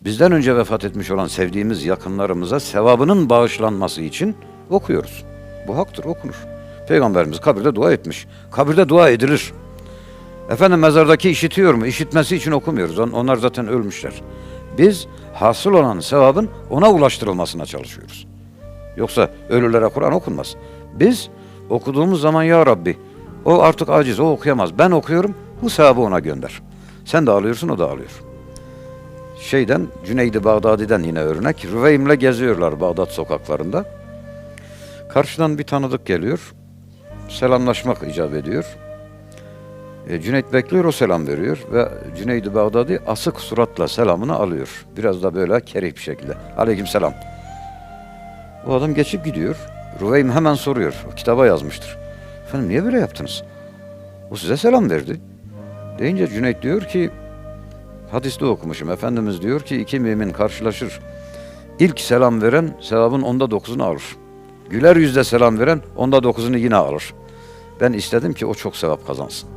bizden önce vefat etmiş olan sevdiğimiz yakınlarımıza sevabının bağışlanması için okuyoruz. Bu haktır, okunur. Peygamberimiz kabirde dua etmiş. Kabirde dua edilir. Efendim mezardaki işitiyor mu? İşitmesi için okumuyoruz. On- Onlar zaten ölmüşler. Biz hasıl olan sevabın ona ulaştırılmasına çalışıyoruz. Yoksa ölülere Kur'an okunmaz. Biz okuduğumuz zaman ya Rabbi o artık aciz, o okuyamaz. Ben okuyorum, bu sevabı ona gönder. Sen de alıyorsun, o da alıyor. Şeyden, Cüneydi Bağdadi'den yine örnek. Rüveym'le geziyorlar Bağdat sokaklarında. Karşıdan bir tanıdık geliyor. Selamlaşmak icap ediyor. E, Cüneyt bekliyor, o selam veriyor ve Cüneydi Bağdadi asık suratla selamını alıyor. Biraz da böyle kerih bir şekilde. Aleyküm selam. O adam geçip gidiyor. Rüveym hemen soruyor. O kitaba yazmıştır. Efendim niye böyle yaptınız? O size selam verdi. Deyince Cüneyt diyor ki hadiste okumuşum. Efendimiz diyor ki iki mümin karşılaşır. İlk selam veren sevabın onda dokuzunu alır. Güler yüzle selam veren onda dokuzunu yine alır. Ben istedim ki o çok sevap kazansın.